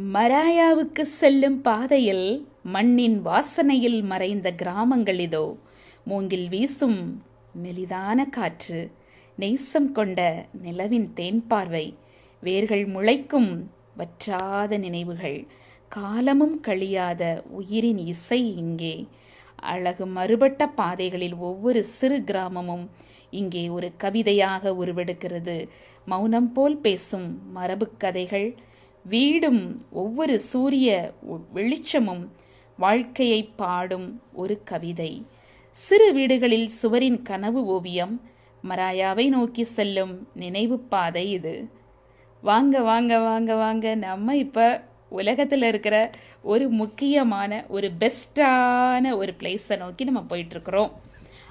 மராயாவுக்கு செல்லும் பாதையில் மண்ணின் வாசனையில் மறைந்த கிராமங்கள் இதோ. மூங்கில் வீசும் மெலிதான காற்று நெய்சம் கொண்ட நிலவின் தேன் பார்வை வேர்கள் முளைக்கும் வற்றாத நினைவுகள் காலமும் கழியாத உயிரின் இசை இங்கே. அழகு மறுபட்ட பாதைகளில் ஒவ்வொரு சிறு கிராமமும் இங்கே ஒரு கவிதையாக உருவெடுக்கிறது. மௌனம் போல் பேசும் மரபுக் கதைகள் வீடும் ஒவ்வொரு சூரிய ஒ- வெளிச்சமும் வாழ்க்கையை பாடும் ஒரு கவிதை. சிறு வீடுகளில் சுவரின் கனவு ஓவியம் மராயாவை நோக்கி செல்லும் நினைவு பாதை இது. வாங்க வாங்க வாங்க வாங்க நம்ம இப்போ உலகத்தில் இருக்கிற ஒரு முக்கியமான ஒரு பெஸ்ட்டான ஒரு பிளேஸை நோக்கி நம்ம போயிட்டுருக்குறோம்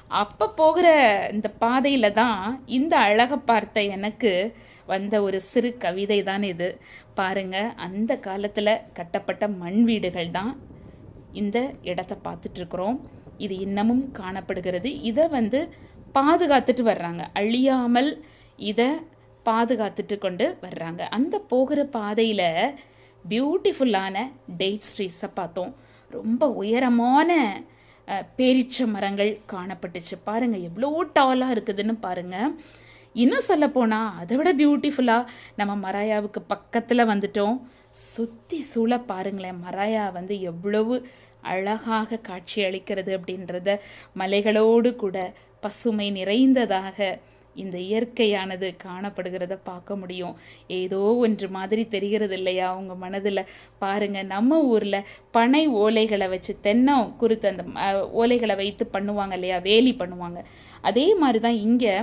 அப்போ போகிற இந்த பாதையில் தான் இந்த அழகை பார்த்த எனக்கு வந்த ஒரு சிறு கவிதை தான் இது. பாருங்கள் அந்த காலத்தில் கட்டப்பட்ட மண் வீடுகள் தான் இந்த இடத்த பார்த்துட்ருக்குறோம். இது இன்னமும் காணப்படுகிறது. இதை வந்து பாதுகாத்துட்டு வர்றாங்க. அழியாமல் இதை பாதுகாத்துட்டு கொண்டு வர்றாங்க. அந்த போகிற பாதையில் பியூட்டிஃபுல்லான டேட்ஸ் ட்ரீஸை பார்த்தோம். ரொம்ப உயரமான பேரிச்ச மரங்கள் காணப்பட்டுச்சு. பாருங்க எவ்வளோ டாலாக இருக்குதுன்னு பாருங்க. இன்னும் சொல்ல போனால் அதை விட பியூட்டிஃபுல்லாக நம்ம மராயாவுக்கு பக்கத்தில் வந்துட்டோம். சுற்றி சூழ பாருங்களேன் மராயா வந்து எவ்வளவு அழகாக காட்சி அளிக்கிறது அப்படின்றத மலைகளோடு கூட பசுமை நிறைந்ததாக இந்த இயற்கையானது காணப்படுகிறத பார்க்க முடியும். ஏதோ ஒன்று மாதிரி தெரிகிறது இல்லையா உங்க மனதில்? பாருங்க நம்ம ஊரில் பனை ஓலைகளை வச்சு தென்னம் குறுத்து அந்த ஓலைகளை வைத்து பண்ணுவாங்க இல்லையா? வேலி பண்ணுவாங்க. அதே மாதிரி தான் இங்கே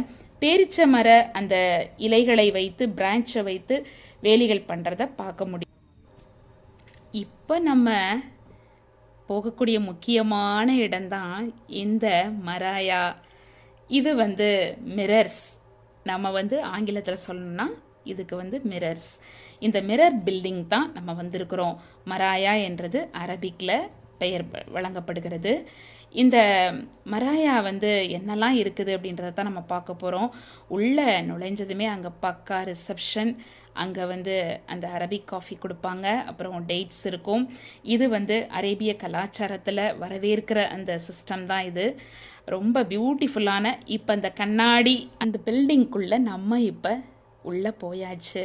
பேரிச்ச மர அந்த இலைகளை வைத்து பிரான்ச்சை வைத்து வேலிகள் பண்ணுறத பார்க்க முடியும். இப்போ நம்ம போகக்கூடிய முக்கியமான இடம்தான் இந்த மராயா. இது வந்து மிரர்ஸ் நம்ம வந்து ஆங்கிலத்தில் சொல்லணும்னா இதுக்கு வந்து மிரர்ஸ் இந்த மிரர் பில்டிங் தான் நம்ம வந்திருக்கிறோம். மராயா என்றது அரபிக்கில் பெயர் வழங்கப்படுகிறது. இந்த மராயா வந்து என்னெல்லாம் இருக்குது அப்படின்றத தான் நம்ம பார்க்க போகிறோம் உள்ளே நுழைஞ்சதுமே அங்கே பக்கா ரிசப்ஷன் அங்கே வந்து அந்த அரபிக் காஃபி கொடுப்பாங்க. அப்புறம் டேட்ஸ் இருக்கும். இது வந்து அரேபிய கலாச்சாரத்தில் வரவேற்கிற அந்த சிஸ்டம் தான் இது. ரொம்ப பியூட்டிஃபுல்லான இப்போ அந்த கண்ணாடி அந்த பில்டிங்குள்ளே நம்ம இப்போ உள்ளே போயாச்சு.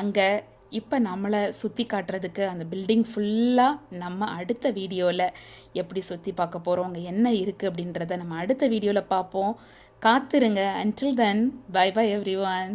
அங்கே இப்போ நம்மளை சுற்றி காட்டுறதுக்கு அந்த பில்டிங் ஃபுல்லாக நம்ம அடுத்த வீடியோவில் எப்படி சுற்றி பார்க்க போகிறோம் அங்கே என்ன இருக்குது அப்படின்றத நம்ம அடுத்த வீடியோவில் பார்ப்போம். காத்துருங்க. Until then bye bye everyone